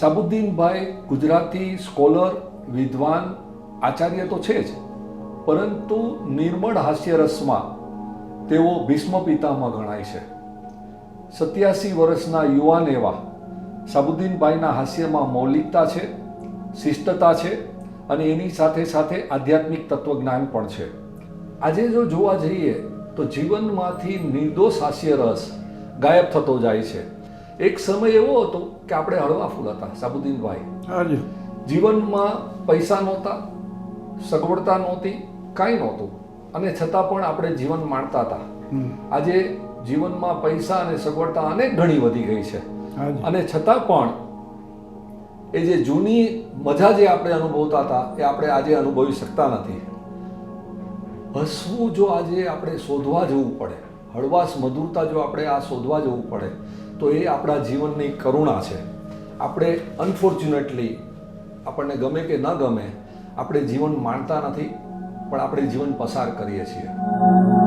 સાબુદ્દીનભાઈ Gujarati scholar, વિદ્વાન, આચાર્ય તો છે જ. પરંતુ નિર્મળ હાસ્યરસમાં તેઓ ભીષ્મ પિતામાં ગણાય છે. સત્યાસી વર્ષના યુવાન એવા સાબુદ્દીનભાઈના હાસ્યમાં મૌલિકતા છે, શિષ્ટતા છે અને એની સાથે સાથે આધ્યાત્મિક તત્વજ્ઞાન પણ છે. આજે જો જોવા જઈએ તો જીવનમાંથી નિર્દોષ હાસ્યરસ ગાયબ થતો જાય છે. એક સમય એવો હતો કે આપણે હળવા ફૂલ હતા સાબુદ્દીનભાઈ જીવનમાં પૈસા નહોતા સગવડતા નહોતી કાંઈ નહોતું. અને છતાં પણ આપણે જીવન માણતા હતા. આજે જીવનમાં પૈસા અને સગવડતા અનેક ઘણી વધી ગઈ છે. અને છતાં પણ એ જે જૂની મજા જે આપણે અનુભવતા હતા એ આપણે આજે અનુભવી શકતા નથી. હસવું જો આજે આપણે શોધવા જવું પડે હળવાશ મધુરતા જો આપણે આ શોધવા જવું પડે, તો એ આપણા જીવનની કરુણા છે. આપણે અનફોર્ચ્યુનેટલી આપણને ગમે કે ન ગમે, આપણે જીવન માણતા નથી, પણ આપણે જીવન પસાર કરીએ છીએ.